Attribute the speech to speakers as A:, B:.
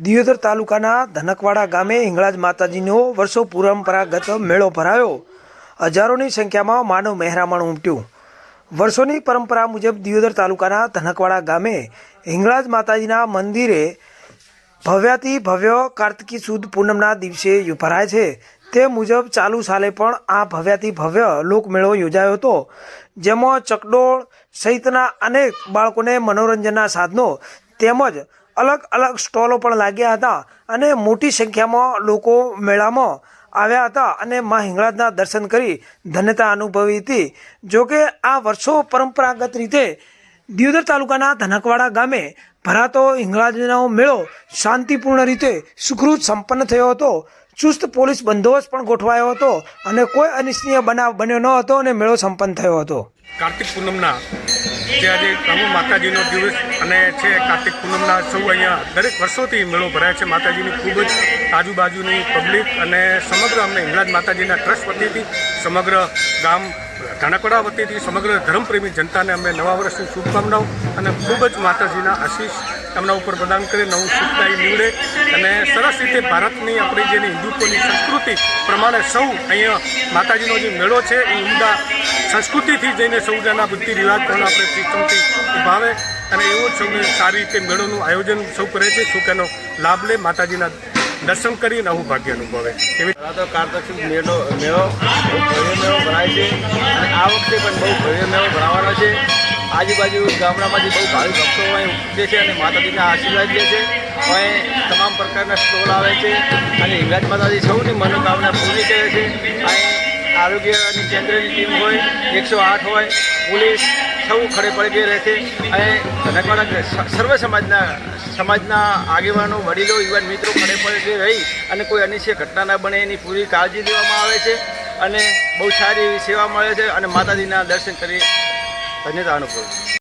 A: દિયોદર તાલુકાના ધનકવાડા ગામે હિંગળાજ માતાજીનો વર્ષો પરંપરાગત મેળો ભરાયો. હજારોની સંખ્યામાં માનવ મહેરામણ ઉમટ્યું. વર્ષોની પરંપરા મુજબ દિયોદર તાલુકાના ધનકવાડા ગામે હિંગળાજ માતાજીના મંદિરે ભવ્યાતિ ભવ્ય કાર્તિકી સુદ પૂનમના દિવસે ભરાય છે. તે મુજબ ચાલુ સાલે પણ આ ભવ્યાતિ ભવ્ય લોકમેળો યોજાયો હતો. જેમાં ચકડોળ સહિતના અનેક બાળકોને મનોરંજનના સાધનો તેમજ અલગ અલગ સ્ટોલો પણ લાગ્યા હતા અને મોટી સંખ્યામાં લોકો મેળામાં આવ્યા હતા અને મા હિંગળાજના દર્શન કરી ધન્યતા અનુભવી હતી. જોકે આ વર્ષો પરંપરાગત રીતે દિયોદર તાલુકાના ધનકવાડા ગામે ભરાતો હિંગળાજનો મેળો શાંતિપૂર્ણ રીતે સુખરૂપ સંપન્ન થયો હતો. ચુસ્ત પોલીસ બંદોબસ્ત પણ ગોઠવાયો હતો અને કોઈ અનિચ્છનીય બનાવ બન્યો ન હતો અને મેળો સંપન્ન થયો હતો.
B: કાર્તિક પૂનમના જે આજે પ્રભુ માતાજીનો દિવસ અને છે, કાર્તિક પૂનમના સૌ અહીંયા દરેક વર્ષોથી મેળો ભરાય છે. માતાજીની ખૂબ જ આજુબાજુની પબ્લિક અને સમગ્ર અમને હિંગળાજ માતાજીના ટ્રસ્ટ વતીથી સમગ્ર ગામ ધણકડા વતીથી સમગ્ર ધર્મપ્રેમી જનતાને અમે નવા વર્ષની શુભકામનાઓ અને ખૂબ જ માતાજીના આશીષ એમના ઉપર પ્રદાન કરે નવું સુખદાયી નીવડે. અને સરસ રીતે ભારતની આપણી જે હિન્દુત્વની સંસ્કૃતિ પ્રમાણે સૌ અહીંયા માતાજીનો જે મેળો છે, એ ઉમદા સંસ્કૃતિથી જઈને સૌ જણા બુદ્ધિ રિવાજ પણ આપણે સિસ્ટમથી ભાવે અને એવો જ સૌને સારી રીતે મેળોનું આયોજન સૌ કરે છે. તેનો લાભ લે માતાજીના દર્શન કરી નવું ભાગ્ય અનુભવે. એવી
C: તો કાર્તક મેળો મેળો ભવ્ય મેળો ભરાય છે. અને આ વખતે પણ બહુ ભવ્ય મેળો ભરાવાનો છે. આજુબાજુ ગામડામાંથી બહુ ભાવિ ભક્તો અહીં ઉપજે છે અને માતાજીના આશીર્વાદ લે છે. અહીં તમામ પ્રકારના સ્ટોલ આવે છે. અને હિંગળાજ માતાજી સૌની મનોકામના પૂરી કરે છે. અહીં આરોગ્યની કેન્દ્રની ટીમ હોય, એકસો આઠ હોય, પોલીસ સૌ ખડે પડગે રહે છે અને ધનકવાડા સર્વ સમાજના સમાજના આગેવાનો, વડીલો, યુવાન મિત્રો ખડે પડગે રહી અને કોઈ અનિશ્ચય ઘટના ના બને એની પૂરી કાળજી લેવામાં આવે છે અને બહુ સારી એવી સેવા મળે છે અને માતાજીના દર્શન કરી ધન્યતા અનુભવે